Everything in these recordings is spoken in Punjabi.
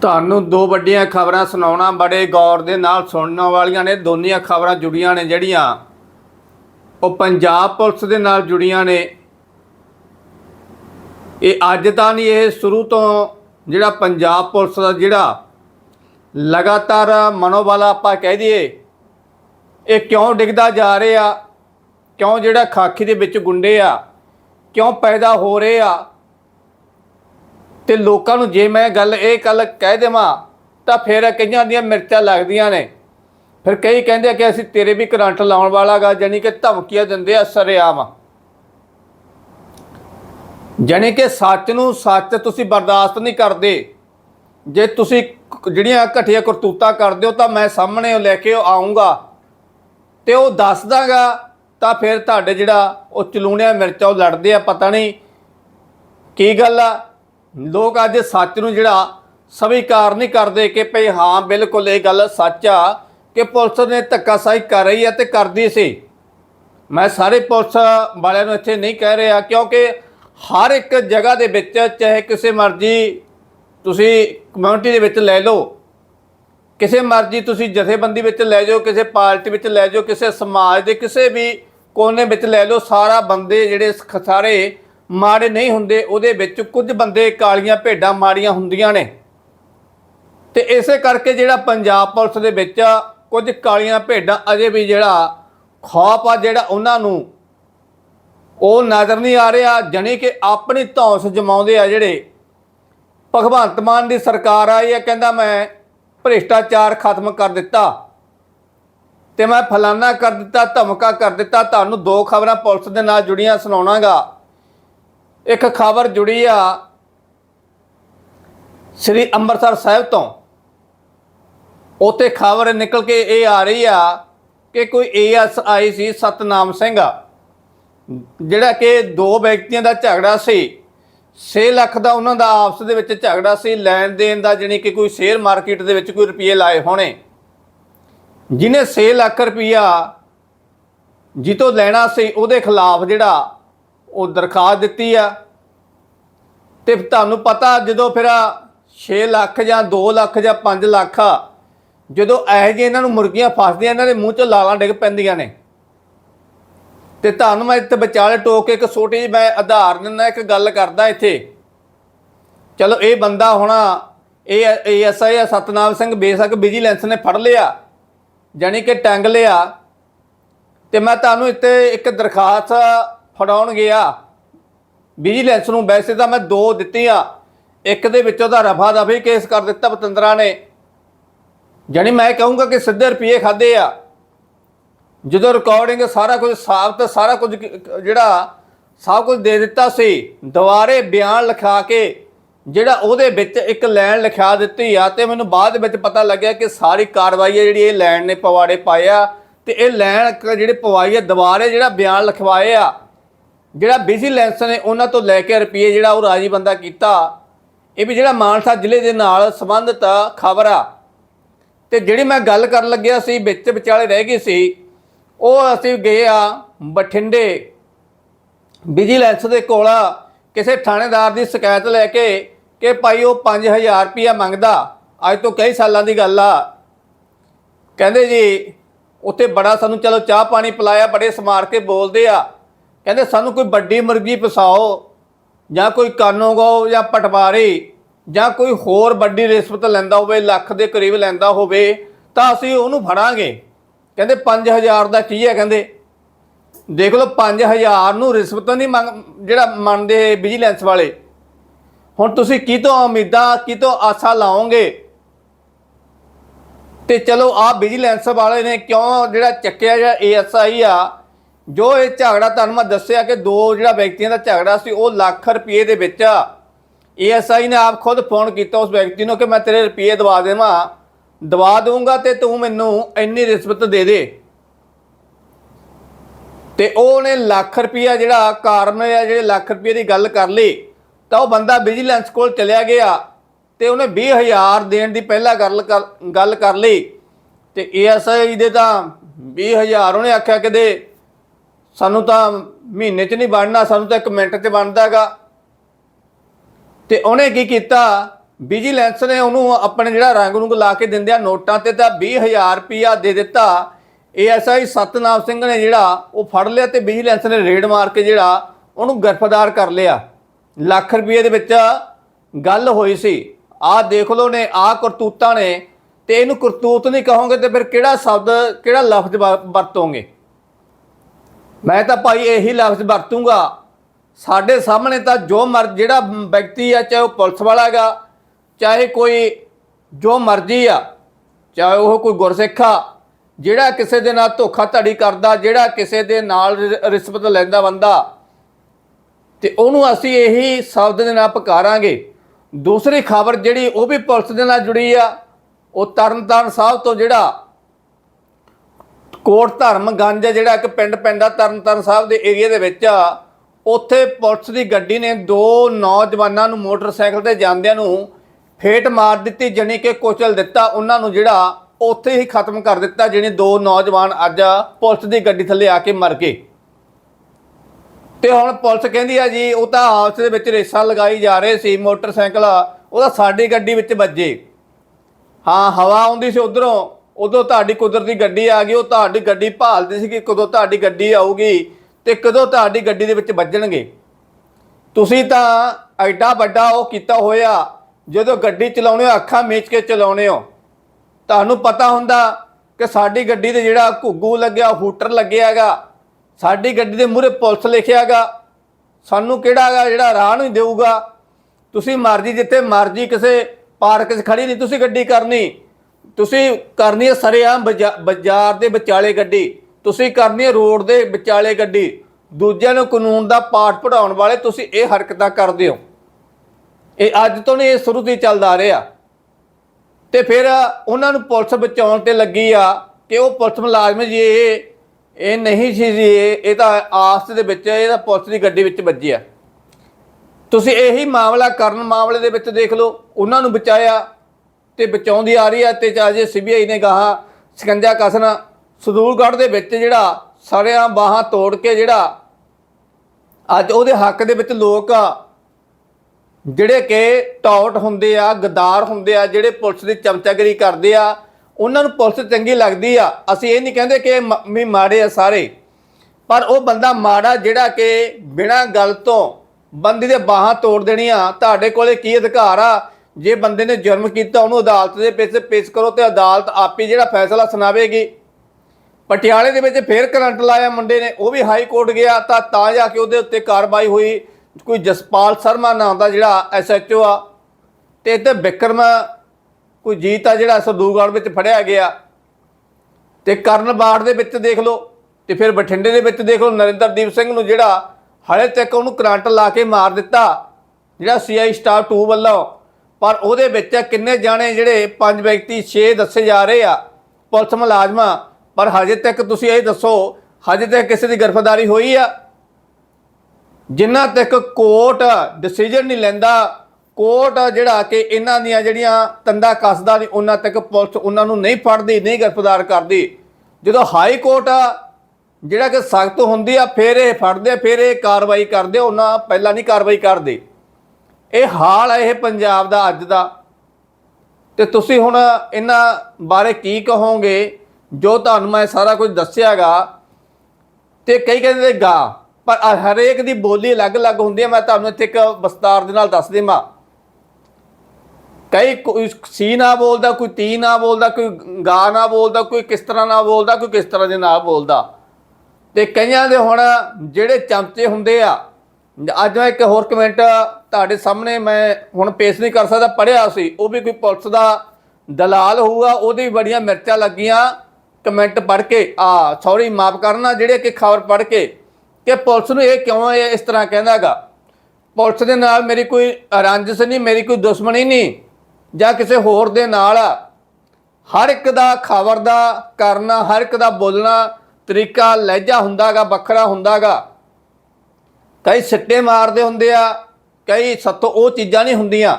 ਤੁਹਾਨੂੰ ਦੋ ਵੱਡੀਆਂ ਖਬਰਾਂ ਸੁਣਾਉਣਾ, ਬੜੇ ਗੌਰ ਦੇ ਨਾਲ ਸੁਣਨ ਵਾਲੀਆਂ ਨੇ, ਦੋਨੀਆਂ ਖਬਰਾਂ ਜੁੜੀਆਂ ਨੇ ਜਿਹੜੀਆਂ। ਉਹ ਪੰਜਾਬ ਪੁਲਿਸ ਦੇ ਨਾਲ ਜੁੜੀਆਂ ਨੇ। ਇਹ ਅੱਜ ਤਾਂ ਨਹੀਂ, ਇਹ ਸ਼ੁਰੂ ਤੋਂ ਜਿਹੜਾ ਪੰਜਾਬ ਪੁਲਿਸ ਦਾ ਜਿਹੜਾ ਲਗਾਤਾਰ ਮਨੋਬਲ ਆਪਾਂ ਕਹਿ ਦਈਏ, ਇਹ ਕਿਉਂ ਡਿੱਗਦਾ ਜਾ ਰਿਹਾ? ਕਿਉਂ ਜਿਹੜਾ ਖਾਕੀ ਦੇ ਵਿੱਚ ਗੁੰਡੇ ਆ? ਕਿਉਂ ਪੈਦਾ ਹੋ ਰਹੇ ਆ? ਤੇ ਲੋਕਾਂ ਨੂੰ ਜੇ ਮੈਂ ਗੱਲ ਇਹ ਕੱਲ ਕਹਿ ਦੇਵਾਂ, ਤਾਂ ਫਿਰ ਕਈਆਂ ਦੀਆਂ ਮਿਰਚਾਂ ਲੱਗਦੀਆਂ ਨੇ। ਫਿਰ ਕਈ ਕਹਿੰਦੇ ਕਿ ਅਸੀਂ ਤੇਰੇ ਵੀ ਕਰੰਟ ਲਾਉਣ ਵਾਲਾਗਾ ਜਾਨੀ ਕਿ ਧਮਕੀਆਂ ਦਿੰਦੇ ਆ ਸਰਿਆਮ। ਜਾਨੀ ਕਿ ਸੱਚ ਨੂੰ ਸੱਚ ਤੁਸੀਂ ਬਰਦਾਸ਼ਤ ਨਹੀਂ ਕਰਦੇ। ਜੇ ਤੁਸੀਂ ਜਿਹੜੀਆਂ ਘਟੀਆਂ ਕਰਤੂਤਾਂ ਕਰਦੇ ਹੋ, ਤਾਂ ਮੈਂ ਸਾਹਮਣੇ ਉਹ ਲੈ ਕੇ ਆਉਂਗਾ ਤੇ ਉਹ ਦੱਸ ਦਾਂਗਾ ਤਾਂ ਫਿਰ ਤੁਹਾਡੇ ਜਿਹੜਾ ਉਹ ਚਲੂਣਿਆ ਮਿਰਚਾਂ ਉਹ ਲੜਦੇ ਆ, ਪਤਾ ਨਹੀਂ। ਕੀ ਗੱਲ ਆ? ਲੋਕ ਅੱਜ ਸੱਚ ਨੂੰ ਜਿਹੜਾ ਸਵੀਕਾਰ ਨਹੀਂ ਕਰਦੇ ਕਿ ਭਈ ਹਾਂ, ਬਿਲਕੁਲ ਇਹ ਗੱਲ ਸੱਚ ਆ ਕਿ ਪੁਲਿਸ ਨੇ ਧੱਕਾਸ਼ਾਹੀ ਕਰ ਰਹੀ ਹੈ ਤੇ ਕਰਦੀ ਸੀ। ਮੈਂ ਸਾਰੇ ਪੁਲਿਸ ਵਾਲਿਆਂ ਨੂੰ ਇੱਥੇ ਨਹੀਂ ਕਹਿ ਰਿਹਾ ਕਿਉਂਕਿ ਹਰ ਇੱਕ ਜਗ੍ਹਾ ਦੇ ਵਿੱਚ ਚਾਹੇ ਕਿਸੇ ਮਰਜ਼ੀ ਤੁਸੀਂ ਕਮਿਊਨਿਟੀ ਦੇ ਵਿੱਚ ਲੈ ਲਓ, ਕਿਸੇ ਮਰਜ਼ੀ ਤੁਸੀਂ ਜਥੇਬੰਦੀ ਵਿੱਚ ਲੈ ਜਾਓ, ਕਿਸੇ ਪਾਰਟੀ ਵਿੱਚ ਲੈ ਜਾਓ, ਕਿਸੇ ਸਮਾਜ ਦੇ ਕਿਸੇ ਵੀ ਕੋਨੇ ਵਿੱਚ ਲੈ ਲਓ, ਸਾਰਾ ਬੰਦੇ ਜਿਹੜੇ ਸਾਰੇ ਮਾੜੇ ਨਹੀਂ ਹੁੰਦੇ, ਉਹਦੇ ਵਿੱਚ ਕੁਝ ਬੰਦੇ ਕਾਲੀਆਂ ਭੇਡਾਂ ਮਾੜੀਆਂ ਹੁੰਦੀਆਂ ਨੇ। ਤੇ ਇਸੇ ਕਰਕੇ ਜਿਹੜਾ ਪੰਜਾਬ ਪੁਲਿਸ ਦੇ ਵਿੱਚ ਕੁਝ ਕਾਲੀਆਂ ਭੇਡਾਂ ਅਜੇ ਵੀ ਜਿਹੜਾ ਖੌਫ ਆ, ਜਿਹੜਾ ਉਹਨਾਂ ਨੂੰ ਉਹ ਨਜ਼ਰ ਨਹੀਂ ਆ ਰਿਹਾ, ਜਣੀ ਕਿ ਆਪਣੀ ਧੌਂਸ ਜਮਾਉਂਦੇ ਆ ਜਿਹੜੇ ਭਗਵੰਤ ਮਾਨ ਦੀ ਸਰਕਾਰ ਆਈ ਹੈ, ਕਹਿੰਦਾ ਮੈਂ ਭ੍ਰਿਸ਼ਟਾਚਾਰ ਖਤਮ ਕਰ ਦਿੱਤਾ ਤੇ ਮੈਂ ਫਲਾਨਾ ਕਰ ਦਿੱਤਾ, ਧਮਕਾ ਕਰ ਦਿੱਤਾ, ਤੁਹਾਨੂੰ ਦੋ ਖਬਰਾਂ ਪੁਲਿਸ ਦੇ ਨਾਲ ਜੁੜੀਆਂ ਸੁਣਾਉਣਾਗਾ। ਇੱਕ ਖਬਰ ਜੁੜੀ ਆ ਸ੍ਰੀ ਅੰਮ੍ਰਿਤਸਰ ਸਾਹਿਬ ਤੋਂ। ਉਤੇ ਖਬਰ ਨਿਕਲ ਕੇ ਇਹ ਆ ਰਹੀ ਆ ਕਿ ਕੋਈ ਏਐਸਆਈ ਸੀ ਸਤਨਾਮ ਸਿੰਘ। ਜਿਹੜਾ ਕਿ ਦੋ ਵਿਅਕਤੀਆਂ ਦਾ ਝਗੜਾ ਸੀ। 6 ਲੱਖ ਦਾ ਉਹਨਾਂ ਦਾ ਆਪਸ ਦੇ ਵਿੱਚ ਝਗੜਾ ਸੀ। ਲੈਣ ਦੇਣ ਦਾ ਜਾਣੀ ਕਿ ਕੋਈ ਸ਼ੇਅਰ ਮਾਰਕੀਟ ਦੇ ਵਿੱਚ ਕੋਈ ਰੁਪਏ ਲਾਏ ਹੋਣੇ। ਜਿਹਨੇ 6 ਲੱਖ ਰੁਪਈਆ ਜਿੱਤੋਂ ਲੈਣਾ ਸੀ ਉਹਦੇ ਖਿਲਾਫ ਜਿਹੜਾ ਉਹ ਦਰਖਾਸਤ ਦਿੱਤੀ ਆ। ਤੇ ਤੁਹਾਨੂੰ ਪਤਾ ਜਦੋਂ ਫਿਰ 6 ਲੱਖ ਜਾਂ 2 ਲੱਖ ਜਾਂ 5 ਲੱਖ ਜਦੋਂ ਇਹੋ ਜਿਹੇ ਇਹਨਾਂ ਨੂੰ ਮੁਰਗੀਆਂ ਫਸਦੀਆਂ, ਇਹਨਾਂ ਦੇ ਮੂੰਹ 'ਚ ਲਾਲਾਂ ਡਿੱਗ ਪੈਂਦੀਆਂ ਨੇ। ਤੇ ਤੁਹਾਨੂੰ ਮੈਂ ਇੱਥੇ ਵਿਚਾਲੇ ਟੋਕ ਕੇ ਇੱਕ ਛੋਟੀ ਜਿਹੀ ਮੈਂ ਆਧਾਰ ਨਾਲ ਇੱਕ ਗੱਲ ਕਰਦਾ ਇੱਥੇ। ਚਲੋ ਇਹ ਬੰਦਾ ਹੋਣਾ ਇਹ ਏਐਸਆਈ ਸਤਨਾਮ ਸਿੰਘ, ਬੇਸ਼ੱਕ ਵਿਜੀਲੈਂਸ ਨੇ ਫੜ ਲਿਆ, ਜਾਣੀ ਕਿ ਟੰਗ ਲਿਆ। ਤੇ ਮੈਂ ਤੁਹਾਨੂੰ ਇੱਥੇ ਇੱਕ ਦਰਖਾਸਤ ਫੜਾਉਣ ਗਿਆ ਵਿਜੀਲੈਂਸ ਨੂੰ ਵੈਸੇ ਤਾਂ ਮੈਂ ਦੋ ਦਿੱਤੀਆਂ। ਇੱਕ ਦੇ ਵਿੱਚ ਉਹਦਾ ਰਫਾ ਦਫੀ ਕੇਸ ਕਰ ਦਿੱਤਾ ਪਤੰਦਰਾ ਨੇ। ਜਾਣੀ ਮੈਂ ਕਹੂੰਗਾ ਕਿ ਸਿੱਧੇ ਰੁਪਏ ਖਾਦੇ ਆ। ਜਦੋਂ ਰਿਕਾਰਡਿੰਗ ਸਾਰਾ ਕੁਝ ਸਾਬਤ ਸਾਰਾ ਕੁਝ ਜਿਹੜਾ ਸਭ ਕੁਝ ਦੇ ਦਿੱਤਾ ਸੀ, ਦੁਬਾਰੇ ਬਿਆਨ ਲਿਖਾ ਕੇ, ਜਿਹੜਾ ਉਹਦੇ ਵਿੱਚ ਇੱਕ ਲਾਈਨ ਲਿਖਾ ਦਿੱਤੀ ਆ ਤੇ ਮੈਨੂੰ ਬਾਅਦ ਵਿੱਚ ਪਤਾ ਲੱਗਿਆ ਕਿ ਸਾਰੀ ਕਾਰਵਾਈ ਹੈ ਜਿਹੜੀ ਇਹ ਲਾਈਨ ਨੇ ਪਵਾੜੇ ਪਾਇਆ ਆ ਤੇ ਇਹ ਲਾਈਨ ਕ- ਜਿਹੜੇ ਪਵਾਈ ਆ, ਦੁਬਾਰੇ ਜਿਹੜਾ ਬਿਆਨ ਲਿਖਵਾਏ ਆ ਜਿਹੜਾ ਵਿਜੀਲੈਂਸ ਨੇ ਉਹਨਾਂ ਤੋਂ ਲੈ ਕੇ ਰੁਪਏ ਜਿਹੜਾ ਉਹ ਰਾਜੀ ਬੰਦਾ ਕੀਤਾ, ਇਹ ਵੀ ਜਿਹੜਾ ਮਾਨਸਾ ਜ਼ਿਲ੍ਹੇ ਦੇ ਨਾਲ ਸੰਬੰਧਿਤ ਖਬਰ ਆ। ਤੇ ਜਿਹੜੀ ਮੈਂ ਗੱਲ ਕਰਨ ਲੱਗਿਆ ਸੀ, ਵਿੱਚ ਵਿਚਾਲੇ ਰਹਿ ਗਈ ਸੀ, ਉਹ ਅਸੀਂ ਗਏ ਆ ਬਠਿੰਡੇ। ਵਿਜੀਲੈਂਸ ਦੇ ਕੋਲ ਕਿਸੇ ਥਾਣੇਦਾਰ ਦੀ ਸ਼ਿਕਾਇਤ ਲੈ ਕੇ ਕਿ ਭਾਈ ਉਹ 5000 ਰੁਪਇਆ ਮੰਗਦਾ। ਅੱਜ ਤੋਂ ਕਈ ਸਾਲਾਂ ਦੀ ਗੱਲ ਆ। ਕਹਿੰਦੇ ਜੀ, ਉੱਥੇ ਬੜਾ ਸਾਨੂੰ ਚਲੋ ਚਾਹ ਪਾਣੀ ਪਿਲਾਇਆ, ਬੜੇ ਸਮਾਰ ਕੇ ਬੋਲਦੇ ਆ। ਕਹਿੰਦੇ ਸਾਨੂੰ ਕੋਈ ਵੱਡੀ ਮੁਰਗੀ ਪਸਾਓ, ਜਾਂ ਕੋਈ ਕਾਨੂੰਗੋ ਜਾਂ ਪਟਵਾਰੀ, ਜਾਂ ਕੋਈ ਹੋਰ ਵੱਡੀ ਰਿਸ਼ਵਤ ਲੈਂਦਾ ਹੋਵੇ, ਲੱਖ ਦੇ ਕਰੀਬ ਲੈਂਦਾ ਹੋਵੇ, ਤਾਂ ਅਸੀਂ ਉਹਨੂੰ ਫੜਾਂਗੇ। ਕਹਿੰਦੇ 5000 ਦਾ ਕੀ ਹੈ ਕਹਿੰਦੇ? ਦੇਖ ਲਓ 5000 ਨੂੰ ਰਿਸ਼ਵਤ ਨਹੀਂ ਮੰਗ, ਜਿਹੜਾ ਮੰਨਦੇ ਵਿਜੀਲੈਂਸ ਵਾਲੇ। ਹੁਣ ਤੁਸੀਂ ਕੀ ਤੋਂ ਉਮੀਦਾਂ, ਕੀ ਤੋਂ ਆਸਾ ਲਾਓਗੇ? ਤੇ ਚਲੋ ਆ ਵਿਜੀਲੈਂਸ ਵਾਲੇ ਨੇ ਕਿਉਂ ਜਿਹੜਾ ਚੱਕਿਆ ਜਿਹੜਾ ਏਐਸਆਈ ਆ ਜੋ ਇਹ ਝਗੜਾ ਤੁਹਾਨੂੰ ਮੈਂ ਦੱਸਿਆ ਕਿ ਦੋ ਜਿਹੜਾ ਵਿਅਕਤੀਆਂ ਦਾ ਝਗੜਾ ਸੀ, ਉਹ ਲੱਖ ਰੁਪਏ ਦੇ ਵਿੱਚ ਏਐਸਆਈ ਨੇ ਆਪ ਖੁਦ ਫੋਨ ਕੀਤਾ ਉਸ ਵਿਅਕਤੀ ਨੂੰ ਕਿ ਮੈਂ ਤੇਰੇ ਰੁਪਏ ਦਵਾ ਦੇਵਾਂ, ਦਵਾ ਦਊਂਗਾ ਤੇ ਤੂੰ ਮੈਨੂੰ ਇੰਨੀ ਰਿਸ਼ਵਤ ਦੇ ਦੇ। ਤੇ ਉਹਨੇ ਲੱਖ ਰੁਪਿਆ ਜਿਹੜਾ ਕਾਰਨ ਹੈ ਜਿਹੜੇ ਲੱਖ ਰੁਪਏ ਦੀ ਗੱਲ ਕਰ ਲਈ, ਤਾਂ ਉਹ ਬੰਦਾ ਵਿਜੀਲੈਂਸ ਕੋਲ ਚਲਿਆ ਗਿਆ ਤੇ ਉਹਨੇ 20000 ਦੇਣ ਦੀ ਪਹਿਲਾਂ ਗੱਲ ਕਰ- ਗੱਲ ਕਰ ਲਈ। ਤੇ ਏਐਸਆਈ ਦੇ ਤਾਂ 20000 ਉਹਨੇ ਆਖਿਆ ਕਿ ਦੇ ਸਾਨੂੰ ਤਾਂ ਮਹੀਨੇ 'ਚ ਨਹੀਂ ਬਣਨਾ, ਸਾਨੂੰ ਤਾਂ ਇੱਕ ਮਿੰਟ 'ਚ ਬਣਦਾਗਾ ਤੇ ਉਹਨੇ ਕੀ ਕੀਤਾ? ਵਿਜੀਲੈਂਸ ਨੇ ਉਹਨੂੰ ਆਪਣੇ ਜਿਹੜਾ ਰੰਗ ਨੂੰ ਲਾ ਕੇ ਦਿੰਦਿਆਂ ਨੋਟਾਂ ਤੇ ਤਾਂ 20000 ਰੁਪਿਆ ਦੇ ਦਿੱਤਾ। ਏਐਸਆਈ ਸਤਨਾਮ ਸਿੰਘ ਨੇ ਜਿਹੜਾ, ਉਹ ਫੜ ਲਿਆ ਤੇ ਵਿਜੀਲੈਂਸ ਨੇ ਰੇਡ ਮਾਰ ਕੇ ਜਿਹੜਾ, ਉਹਨੂੰ ਗ੍ਰਿਫਤਾਰ ਕਰ ਲਿਆ। ਲੱਖ ਰੁਪਏ ਦੇ ਵਿੱਚ ਗੱਲ ਹੋਈ ਸੀ। ਆਹ ਦੇਖ ਲਓ ਨੇ ਆਹ ਕਰਤੂਤਾਂ ਨੇ, ਤੇ ਇਹਨੂੰ ਕਰਤੂਤ ਨਹੀਂ ਕਹੋਗੇ ਤੇ ਫਿਰ ਕਿਹੜਾ ਸ਼ਬਦ, ਕਿਹੜਾ ਲਫ਼ਜ਼ ਵ- ਵਰਤੋਗੇ? ਮੈਂ ਤਾਂ ਭਾਈ ਇਹੀ ਲਫ਼ਜ਼ ਵਰਤੂੰਗਾ। ਸਾਡੇ ਸਾਹਮਣੇ ਤਾਂ ਜੋ ਮਰ, ਜਿਹੜਾ ਵਿਅਕਤੀ ਆ, ਚਾਹੇ ਉਹ ਪੁਲਿਸ ਵਾਲਾ ਹੈਗਾ, ਚਾਹੇ ਕੋਈ ਜੋ ਮਰਜ਼ੀ ਆ, ਚਾਹੇ ਉਹ ਕੋਈ ਗੁਰਸਿੱਖ ਆ, ਜਿਹੜਾ ਕਿਸੇ ਦੇ ਨਾਲ ਧੋਖਾਧੜੀ ਕਰਦਾ, ਜਿਹੜਾ ਕਿਸੇ ਦੇ ਨਾਲ ਰਿ- ਰਿਸ਼ਵਤ ਲੈਂਦਾ ਬੰਦਾ, ਤੇ ਉਹਨੂੰ ਅਸੀਂ ਇਹੀ ਸ਼ਬਦ ਦੇ ਨਾਲ ਪੁਕਾਰਾਂਗੇ। ਦੂਸਰੀ ਖਬਰ ਜਿਹੜੀ ਉਹ ਵੀ ਪੁਲਿਸ ਦੇ ਨਾਲ ਜੁੜੀ ਆ, ਉਹ ਤਰਨਤਾਰਨ ਸਾਹਿਬ ਤੋਂ ਜਿਹੜਾ ਕੋਟ ਧਰਮਗੰਜ ਜਿਹੜਾ ਇੱਕ ਪਿੰਡ ਪੈਂਦਾ ਤਰਨਤਾਰਨ ਸਾਹਿਬ ਦੇ ਏਰੀਆ ਦੇ ਵਿੱਚ ਆ। ਉੱਥੇ ਪੁਲਿਸ ਦੀ ਗੱਡੀ ਨੇ ਦੋ ਨੌਜਵਾਨਾਂ ਨੂੰ ਮੋਟਰਸਾਈਕਲ ਤੇ ਜਾਂਦਿਆਂ ਨੂੰ ਫੇਟ ਮਾਰ ਦਿੱਤੀ, ਜਾਣੀ ਕਿ ਕੁਚਲ ਦਿੱਤਾ। ਉਹਨਾਂ ਨੂੰ ਜਿਹੜਾ ਉੱਥੇ ਹੀ ਖਤਮ ਕਰ ਦਿੱਤਾ ਜਿਹੜੇ ਦੋ ਨੌਜਵਾਨ ਅੱਜ ਪੁਲਿਸ ਦੀ ਗੱਡੀ ਥੱਲੇ ਆ ਕੇ ਮਰ ਗਏ। ਤੇ ਹੁਣ ਪੁਲਿਸ ਕਹਿੰਦੀ ਆ ਜੀ, ਉਹ ਤਾਂ ਆਪਸ ਦੇ ਵਿੱਚ ਰੇਸਾਂ ਲਗਾਈ ਜਾ ਰਹੇ ਸੀ, ਮੋਟਰਸਾਈਕਲ, ਉਹਦਾ ਸਾਡੀ ਗੱਡੀ ਵਿੱਚ ਵੱਜੇ। ਹਾਂ, ਹਵਾ ਆਉਂਦੀ ਸੀ ਉਧਰੋਂ। ਉਦੋਂ ਤੁਹਾਡੀ ਕੁਦਰਤੀ ਗੱਡੀ ਆ ਗਈ, ਉਹ ਤੁਹਾਡੀ ਗੱਡੀ ਭਾਲਦੀ ਸੀ ਕਿ ਕਦੋਂ ਤੁਹਾਡੀ ਗੱਡੀ ਆਊਗੀ ਤੇ ਕਦੋਂ ਤੁਹਾਡੀ ਗੱਡੀ ਦੇ ਵਿੱਚ ਵੱਜਣਗੇ। ਤੁਸੀਂ ਤਾਂ ਐਡਾ ਵੱਡਾ ਉਹ ਕੀਤਾ ਹੋਇਆ, ਜਦੋਂ ਗੱਡੀ ਚਲਾਉਣੇ ਹੋ, ਅੱਖਾਂ ਮੀਚ ਕੇ ਚਲਾਉਣੇ ਹੋ। ਤੁਹਾਨੂੰ ਪਤਾ ਹੁੰਦਾ ਕਿ ਸਾਡੀ ਗੱਡੀ ਤੇ ਜਿਹੜਾ ਘੁੱਗੂ ਲੱਗਿਆ, ਹੂਟਰ ਲੱਗਿਆਗਾ ਸਾਡੀ ਗੱਡੀ ਦੇ ਮੂਹਰੇ ਪੁਲਿਸ ਲਿਖਿਆਗਾ ਸਾਨੂੰ ਕਿਹੜਾ ਗਾ ਜਿਹੜਾ ਰਾਹ ਨਹੀਂ ਦੇਊਗਾ। ਤੁਸੀਂ ਮਰਜ਼ੀ, ਜਿੱਥੇ ਮਰਜ਼ੀ ਕਿਸੇ ਪਾਰਕ 'ਚ ਖੜੀ ਨਹੀਂ, ਤੁਸੀਂ ਗੱਡੀ ਕਰਨੀ। ਤੁਸੀਂ ਕਰਨੀ ਹੈ ਸਰੇਆਮ ਬਜਾ- ਬਾਜ਼ਾਰ ਦੇ ਵਿਚਾਲੇ ਗੱਡੀ, ਤੁਸੀਂ ਕਰਨੀ ਹੈ ਰੋਡ ਦੇ ਵਿਚਾਲੇ ਗੱਡੀ, ਦੂਜਿਆਂ ਨੂੰ ਕਾਨੂੰਨ ਦਾ ਪਾਠ ਪੜਾਉਣ ਵਾਲੇ ਤੁਸੀਂ ਇਹ ਹਰਕਤਾਂ ਕਰਦੇ ਹੋ। ਇਹ ਅੱਜ ਤੋਂ ਨਹੀਂ, ਇਹ ਸ਼ੁਰੂ ਤੋਂ ਹੀ ਚੱਲਦਾ ਆ ਰਿਹਾ। ਤੇ ਫਿਰ ਉਹਨਾਂ ਨੂੰ ਪੁਲਿਸ ਬਚਾਉਣ ਤੇ ਲੱਗੀ ਆ ਕਿ ਉਹ ਪੁਲਿਸ ਮੁਲਾਜ਼ਮ ਜੀ, ਇਹ ਇਹ ਨਹੀਂ ਸੀ ਜੀ, ਇਹ ਤਾਂ ਆਸ ਦੇ ਵਿੱਚ, ਇਹ ਤਾਂ ਪੁਲਿਸ ਦੀ ਗੱਡੀ ਵਿੱਚ ਵੱਜਿਆ ਤੁਸੀਂ ਇਹੀ ਮਾਮਲਾ ਕਰਨ ਮਾਮਲੇ ਦੇ ਵਿੱਚ ਦੇਖ ਲਓ, ਉਹਨਾਂ ਨੂੰ ਬਚਾਇਆ। ਤੇ ਬਚਾਉਂਦੀ ਆ ਰਹੀ ਆ ਤੇ ਚਾਹੇ ਸੀਬੀਆਈ ਨੇ ਕਹਾ ਸ਼ਿਕੰਜਾ ਕਸਨ ਸਦੂਲਗੜ੍ਹ ਦੇ ਵਿੱਚ ਜਿਹੜਾ ਸਾਰਿਆਂ ਬਾਹਾਂ ਤੋੜ ਕੇ ਜਿਹੜਾ ਅੱਜ ਉਹਦੇ ਹੱਕ ਦੇ ਵਿੱਚ ਲੋਕ ਜਿਹੜੇ ਕਿ ਟੌਟ ਹੁੰਦੇ ਆ, ਗਦਾਰ ਹੁੰਦੇ ਆ, ਜਿਹੜੇ ਪੁਲਿਸ ਦੀ ਚਮਚਾਗਰੀ ਕਰਦੇ ਆ, ਉਹਨਾਂ ਨੂੰ ਪੁਲਿਸ ਚੰਗੀ ਲੱਗਦੀ ਆ। ਅਸੀਂ ਇਹ ਨਹੀਂ ਕਹਿੰਦੇ ਕਿ ਇਹ ਵੀ ਮਾੜੇ ਆ ਸਾਰੇ, ਪਰ ਉਹ ਬੰਦਾ ਮਾੜਾ ਜਿਹੜਾ ਕਿ ਬਿਨਾਂ ਗੱਲ ਤੋਂ ਬੰਦੀ ਦੇ ਬਾਹਾਂ ਤੋੜ ਦੇਣੀਆਂ, ਤੁਹਾਡੇ ਕੋਲੇ ਕੀ ਅਧਿਕਾਰ ਆ? ਜੇ ਬੰਦੇ ਨੇ ਜੁਰਮ ਕੀਤਾ, ਉਹਨੂੰ ਅਦਾਲਤ ਦੇ ਵਿੱਚ ਪੇਸ਼ ਕਰੋ ਤੇ ਅਦਾਲਤ ਆਪੇ ਜਿਹੜਾ ਫੈਸਲਾ ਸੁਣਾਵੇਗੀ। ਪਟਿਆਲੇ ਦੇ ਵਿੱਚ ਫੇਰ ਕਰੰਟ ਲਾਇਆ ਮੁੰਡੇ ਨੇ, ਉਹ ਵੀ ਹਾਈ ਕੋਰਟ ਗਿਆ ਤਾਂ ਤਾਂ ਜਾ ਕੇ ਉਹਦੇ ਉੱਤੇ ਕਾਰਵਾਈ ਹੋਈ। ਕੋਈ ਜਸਪਾਲ ਸ਼ਰਮਾ ਨਾਮ ਦਾ ਜਿਹੜਾ ਐਸਐਚਓ ਆ, ਤੇ ਇੱਥੇ ਵਿਕਰਮ, ਕੋਈ ਜੀਤ ਆ ਜਿਹੜਾ ਸਰਦੂਗੜ੍ਹ ਵਿੱਚ ਫੜਿਆ ਗਿਆ। ਤੇ ਕਰਨਬਾੜ ਦੇ ਵਿੱਚ ਦੇਖ ਲਓ, ਤੇ ਫਿਰ ਬਠਿੰਡੇ ਦੇ ਵਿੱਚ ਦੇਖ ਲਓ, ਨਰਿੰਦਰਦੀਪ ਸਿੰਘ ਨੂੰ ਜਿਹੜਾ ਹਲੇ ਤੱਕ ਉਹਨੂੰ ਕਰੰਟ ਲਾ ਕੇ ਮਾਰ ਦਿੱਤਾ, ਜਿਹੜਾ ਸੀਆਈ ਸਟਾਫ 2 ਵੱਲੋਂ। ਪਰ ਉਹਦੇ ਵਿੱਚ ਕਿੰਨੇ ਜਾਣੇ ਜਿਹੜੇ ਪੰਜ ਵਿਅਕਤੀ 6 ਦੱਸੇ ਜਾ ਰਹੇ ਆ, ਪੁਲਿਸ ਮੁਲਾਜ਼ਮਾਂ। ਪਰ ਹਜੇ ਤੱਕ ਤੁਸੀਂ ਇਹ ਦੱਸੋ, ਹਜੇ ਤੱਕ ਕਿਸੇ ਦੀ ਗ੍ਰਿਫਤਾਰੀ ਹੋਈ ਆ? ਜਿੰਨਾ ਤੱਕ ਕੋਰਟ ਡਿਸੀਜਨ ਨਹੀਂ ਲੈਂਦਾ, ਕੋਰਟ ਜਿਹੜਾ ਕਿ ਇਹਨਾਂ ਦੀਆਂ ਜਿਹੜੀਆਂ ਤੰਦਾ ਕੱਸਦਾ ਨਹੀਂ ਉਹਨਾਂ ਤੱਕ ਪੁਲਿਸ ਉਹਨਾਂ ਨੂੰ ਨਹੀਂ ਫੜਦੀ, ਨਹੀਂ ਗ੍ਰਿਫਤਾਰ ਕਰਦੀ। ਜਦੋਂ ਹਾਈ ਕੋਰਟ ਜਿਹੜਾ ਕਿ ਸਖਤ ਹੁੰਦੀ ਆ, ਫਿਰ ਇਹ ਫੜਦੇ ਫਿਰ ਇਹ ਕਾਰਵਾਈ ਕਰਦੇ ਉਹਨਾਂ ਪਹਿਲਾਂ ਨਹੀਂ ਕਾਰਵਾਈ ਕਰਦੇ। ਇਹ ਹਾਲ ਹੈ ਇਹ ਪੰਜਾਬ ਦਾ, ਅੱਜ ਦਾ। ਤੇ ਤੁਸੀਂ ਹੁਣ ਇਹਨਾਂ ਬਾਰੇ ਕੀ ਕਹੋਗੇ? ਜੋ ਤੁਹਾਨੂੰ ਮੈਂ ਸਾਰਾ ਕੁਝ ਦੱਸਿਆਗਾ, ਤੇ ਕਈ ਕਹਿੰਦੇ ਗਾ, ਪਰ ਹਰੇਕ ਦੀ ਬੋਲੀ ਅਲੱਗ-ਅਲੱਗ ਹੁੰਦੀ ਹੈ ਮੈਂ ਤੁਹਾਨੂੰ ਇੱਥੇ ਇੱਕ ਵਿਸਤਾਰ ਦੇ ਨਾਲ ਦੱਸ ਦੇਵਾਂ। ਕਈ ਕੋਈ ਸੀ ਨਾ ਬੋਲਦਾ, ਕੋਈ ਤੀ ਨਾ ਬੋਲਦਾ, ਕੋਈ ਗਾ ਨਾ ਬੋਲਦਾ, ਕੋਈ ਕਿਸ ਤਰ੍ਹਾਂ ਨਾ ਬੋਲਦਾ, ਕੋਈ ਕਿਸ ਤਰ੍ਹਾਂ ਦੇ ਨਾਲ ਬੋਲਦਾ। ਤੇ ਕਈਆਂ ਦੇ ਹੁਣ ਜਿਹੜੇ ਚਮਚੇ ਹੁੰਦੇ ਆ ਅੱਜ ਮੈਂ ਇੱਕ ਹੋਰ ਕਮੈਂਟ ਤੁਹਾਡੇ ਸਾਹਮਣੇ ਮੈਂ ਹੁਣ ਪੇਸ਼ ਨਹੀਂ ਕਰ ਸਕਦਾ ਪੜਿਆ ਸੀ। ਉਹ ਵੀ ਕੋਈ ਪੁਲਿਸ ਦਾ ਦਲਾਲ ਹੋਊਗਾ, ਉਹਦੀ ਬੜੀਆਂ ਮਿਰਚਾਂ ਲੱਗੀਆਂ ਕਮੈਂਟ ਪੜ੍ਹ ਕੇ। ਆ ਸੌਰੀ ਮਾਫ ਕਰਨਾ, ਜਿਹੜੇ ਕਿ ਖਬਰ ਪੜ੍ਹ ਕੇ। ਕਿ ਪੁਲਿਸ ਨੂੰ ਇਹ ਕਿਉਂ ਇਸ ਤਰ੍ਹਾਂ ਕਹਿੰਦਾਗਾ ਪੁਲਿਸ ਦੇ ਨਾਲ ਮੇਰੀ ਕੋਈ ਰੰਜਿਸ਼ ਨਹੀਂ, ਮੇਰੀ ਕੋਈ ਦੁਸ਼ਮਣੀ ਨਹੀਂ, ਜਾਂ ਕਿਸੇ ਹੋਰ ਦੇ ਨਾਲ। ਹਰ ਇੱਕ ਦਾ ਖਬਰ ਦਾ ਕਰਨਾ, ਹਰ ਇੱਕ ਦਾ ਬੋਲਣਾ ਤਰੀਕਾ, ਲਹਿਜਾ ਹੁੰਦਾਗਾ ਵੱਖਰਾ ਹੁੰਦਾਗਾ ਕਈ ਸਿੱਟੇ ਮਾਰਦੇ ਹੁੰਦੇ ਆ, ਕਈ ਸੱਤੋਂ ਉਹ ਚੀਜ਼ਾਂ ਨਹੀਂ ਹੁੰਦੀਆਂ।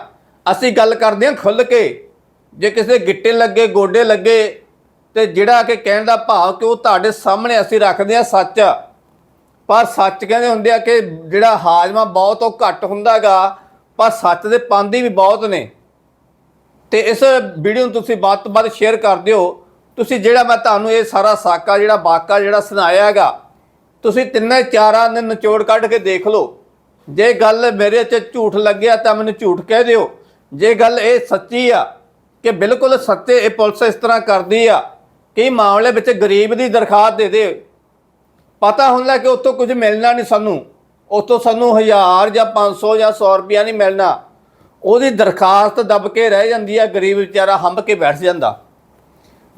ਅਸੀਂ ਗੱਲ ਕਰਦੇ ਹਾਂ ਖੁੱਲ ਕੇ। ਜੇ ਕਿਸੇ ਗਿੱਟੇ ਲੱਗੇ, ਗੋਡੇ ਲੱਗੇ, ਤੇ ਜਿਹੜਾ ਕਿ ਕਹਿਣ ਦਾ ਭਾਵ ਕਿ ਉਹ ਤੁਹਾਡੇ ਸਾਹਮਣੇ ਅਸੀਂ ਰੱਖਦੇ ਆ ਸੱਚ। ਪਰ ਸੱਚ ਕਹਿੰਦੇ ਹੁੰਦੇ ਆ ਕਿ ਜਿਹੜਾ ਹਾਜ਼ਮਾ ਬਹੁਤ ਉਹ ਘੱਟ ਹੁੰਦਾਗਾ ਪਰ ਸੱਚ ਦੇ ਪਾਂਦੀ ਵੀ ਬਹੁਤ ਨੇ। ਤੇ ਇਸ ਵੀਡੀਓ ਨੂੰ ਤੁਸੀਂ ਵੱਧ ਤੋਂ ਵੱਧ ਸ਼ੇਅਰ ਕਰ ਦਿਓ। ਤੁਸੀਂ ਜਿਹੜਾ ਮੈਂ ਤੁਹਾਨੂੰ ਇਹ ਸਾਰਾ ਸਾਕਾ, ਜਿਹੜਾ ਵਾਕਾ, ਜਿਹੜਾ ਸੁਣਾਇਆ ਹੈਗਾ ਤੁਸੀਂ ਤਿੰਨੇ ਚਾਰਾਂ ਨੇ ਨਿਚੋੜ ਕੱਢ ਕੇ ਦੇਖ ਲਓ। ਜੇ ਗੱਲ ਮੇਰੇ 'ਚ ਝੂਠ ਲੱਗਿਆ ਤਾਂ ਮੈਨੂੰ ਝੂਠ ਕਹਿ ਦਿਓ। ਜੇ ਗੱਲ ਇਹ ਸੱਚੀ ਆ ਕਿ ਬਿਲਕੁਲ ਸੱਚੇ ਇਹ ਪੁਲਿਸ ਇਸ ਤਰ੍ਹਾਂ ਕਰਦੀ ਆ ਕਈ ਮਾਮਲੇ ਵਿੱਚ ਗਰੀਬ ਦੀ ਦਰਖਾਸਤ ਦੇ ਦੇ ਪਤਾ ਹੁੰਦਾ ਕਿ ਉੱਥੋਂ ਕੁਝ ਮਿਲਣਾ ਨਹੀਂ ਸਾਨੂੰ। ਉੱਥੋਂ ਸਾਨੂੰ 1000 ਜਾਂ 500 ਜਾਂ 100 ਰੁਪਿਆ ਨਹੀਂ ਮਿਲਣਾ। ਉਹਦੀ ਦਰਖਾਸਤ ਦਬ ਕੇ ਰਹਿ ਜਾਂਦੀ ਆ, ਗਰੀਬ ਵਿਚਾਰਾ ਹੰਬ ਕੇ ਬੈਠ ਜਾਂਦਾ।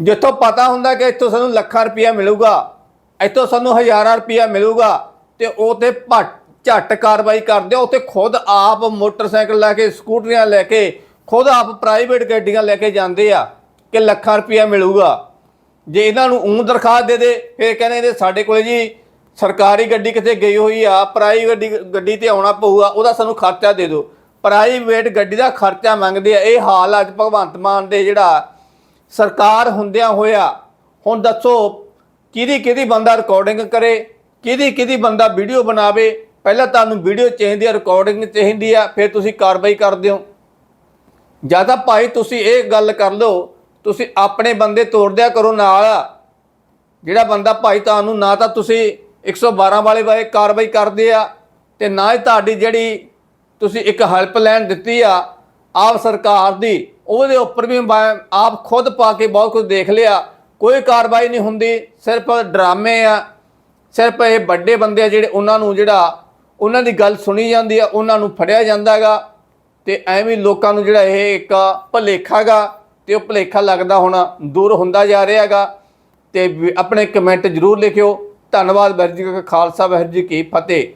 ਜਿੱਥੋਂ ਪਤਾ ਹੁੰਦਾ ਕਿ ਇੱਥੋਂ ਸਾਨੂੰ ਲੱਖਾਂ ਰੁਪਇਆ ਮਿਲੂਗਾ ਇੱਥੋਂ ਸਾਨੂੰ ਹਜ਼ਾਰਾਂ ਰੁਪਇਆ ਮਿਲੂਗਾ ਤੇ ਉਹ ਤੇ ਭੱਟ ਝੱਟ ਕਾਰਵਾਈ ਕਰਦੇ ਆ। ਉੱਥੇ ਖੁਦ ਆਪ ਮੋਟਰਸਾਈਕਲ ਲੈ ਕੇ, ਸਕੂਟਰੀਆਂ ਲੈ ਕੇ, ਖੁਦ ਆਪ ਪ੍ਰਾਈਵੇਟ ਗੱਡੀਆਂ ਲੈ ਕੇ ਜਾਂਦੇ ਆ ਕਿ ਲੱਖਾਂ ਰੁਪਇਆ ਮਿਲੂਗਾ। ਜੇ ਇਹਨਾਂ ਨੂੰ ਉਂ ਦਰਖਾਸਤ ਦੇ ਦੇ, ਫਿਰ ਕਹਿੰਦੇ ਇਹਦੇ ਸਾਡੇ ਕੋਲੇ ਜੀ ਸਰਕਾਰੀ ਗੱਡੀ ਕਿਤੇ ਗਈ ਹੋਈ ਆ ਪ੍ਰਾਈਵੇਟ ਗੱਡੀ ਤੇ ਆਉਣਾ ਪਊਗਾ, ਉਹਦਾ ਸਾਨੂੰ ਖਰਚਾ ਦੇ ਦਿਓ। ਪ੍ਰਾਈਵੇਟ ਗੱਡੀ ਦਾ ਖਰਚਾ ਮੰਗਦੇ ਆ। ਇਹ ਹਾਲ ਅੱਜ ਭਗਵੰਤ ਮਾਨ ਦੇ ਜਿਹੜਾ ਸਰਕਾਰ ਹੁੰਦਿਆਂ ਹੋਇਆ। ਹੁਣ ਦੱਸੋ ਕਿਹਦੀ ਕਿਹਦੀ ਬੰਦਾ ਰਿਕਾਰਡਿੰਗ ਕਰੇ, ਕਿਹਦੀ ਕਿਹਦੀ ਬੰਦਾ ਵੀਡੀਓ ਬਣਾਵੇ, ਪਹਿਲਾਂ ਤੁਹਾਨੂੰ ਵੀਡੀਓ ਚਾਹੀਦੀ ਆ ਰਿਕਾਰਡਿੰਗ ਚਾਹੀਦੀ ਆ, ਫਿਰ ਤੁਸੀਂ ਕਾਰਵਾਈ ਕਰਦੇ ਹੋ। ਜਾਂ ਤਾਂ ਭਾਈ ਤੁਸੀਂ ਇਹ ਗੱਲ ਕਰ ਲਓ, ਤੁਸੀਂ ਆਪਣੇ ਬੰਦੇ ਤੋੜ ਦਿਆ ਕਰੋ ਨਾਲ। ਜਿਹੜਾ ਬੰਦਾ ਭਾਈ ਤੁਹਾਨੂੰ ਨਾ ਤਾਂ ਤੁਸੀਂ 112 ਵਾਲੇ ਬਾਰੇ ਕਾਰਵਾਈ ਕਰਦੇ ਆ, ਤੇ ਨਾ ਹੀ ਤੁਹਾਡੀ ਜਿਹੜੀ ਤੁਸੀਂ ਇੱਕ ਹੈਲਪਲਾਈਨ ਦਿੱਤੀ ਆ, ਆਪ ਸਰਕਾਰ ਦੀ, ਉਹਦੇ ਉੱਪਰ ਵੀ ਆਪ ਖੁਦ ਪਾ ਕੇ ਬਹੁਤ ਕੁਝ ਦੇਖ ਲਿਆ। ਕੋਈ ਕਾਰਵਾਈ ਨਹੀਂ ਹੁੰਦੀ, ਸਿਰਫ ਡਰਾਮੇ ਆ, ਸਿਰਫ ਇਹ ਵੱਡੇ ਬੰਦੇ ਆ ਜਿਹੜੇ ਉਹਨਾਂ ਨੂੰ ਜਿਹੜਾ ਉਹਨਾਂ ਦੀ ਗੱਲ ਸੁਣੀ ਜਾਂਦੀ ਆ, ਉਹਨਾਂ ਨੂੰ ਫੜਿਆ ਜਾਂਦਾਗਾ ਤੇ ਐਵੇਂ ਲੋਕਾਂ ਨੂੰ ਜਿਹੜਾ ਇਹ ਇੱਕ ਭਲੇਖਾਗਾ ਤੇ ਉਹ ਭਲੇਖਾ ਲੱਗਦਾ ਹੁਣ ਦੂਰ ਹੁੰਦਾ ਜਾ ਰਿਹਾਗਾ ਤੇ ਵੀ ਆਪਣੇ ਕਮੈਂਟ ਜ਼ਰੂਰ ਲਿਖਿਓ। ਧੰਨਵਾਦ ਵਾਹਿਗੁਰੂ ਜੀ ਕਾ ਖਾਲਸਾ, ਵਾਹਿਗੁਰੂ ਜੀ ਕੀ ਫਤਿਹ।